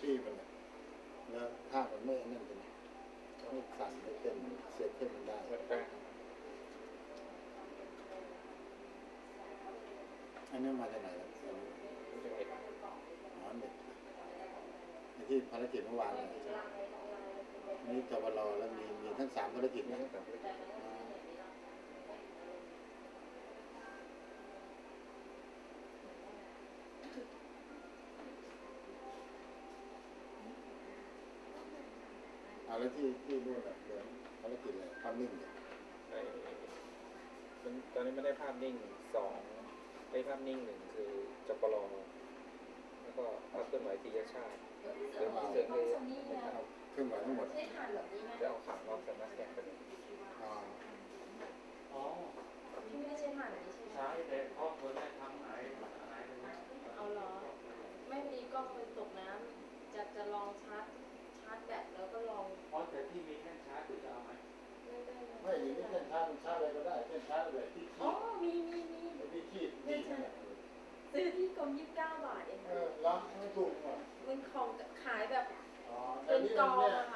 จี้มันนะแล้วถ้ามันไม่นั่นเป็ต้องสั่นไม่เต็มเสร็จขึ้มันได้อันนี้มาจากไหนครับอ๋อเด็กที่ภารกิจเมื่อวานนี่จะบรอแล้วมีมีทั้งสามภารกิจนะ ตั้งแต่ธุรกิจอ๋อเอาแล้วที่ที่นู่นอะเรื่องภารกิจอะไรภาพนิ่งเนี่ยไอ้มันตอนนี้ไม่ได้ภาพนิ่งสองไอ้ภาพนิ่งหนึ่งคือจปรแล้วก็ภาพเคลื่อนไหวทียชาติเดิมที่เสริมเลยไม่ทันเครื่องหมายทั้งหมดใช่ถ่านแบบนี้ไหมจะเอาขังรอบสำนักแกนไปเลยอ๋ออ๋อพี่ไม่ได้ใช้ถ่านแบบนี้ใช่ไหมใช้แต่พ่อเคยได้ทำหายหายเลยนะเอาเหรอไม่ดีก็เคยตกน้ำจะจะลองชาร์จชาร์จแบตแล้วก็ลอง เพราะ แต่ที่มีแท่นชาร์จอยู่จะเอาไหมเล่นได้ไมไม่แท่นี้เส้นชาร์จมันชาร์จอะไรก็ได้แท่นชาร์จแบบที่อ๋อมีมีมีไอ้ที่ขีดขีดซื้อที่กรมยี่สิบเก้าบาทเองเออร้านไม่ถูกหมดมันของขายแบบเป็นกองอะค่ะ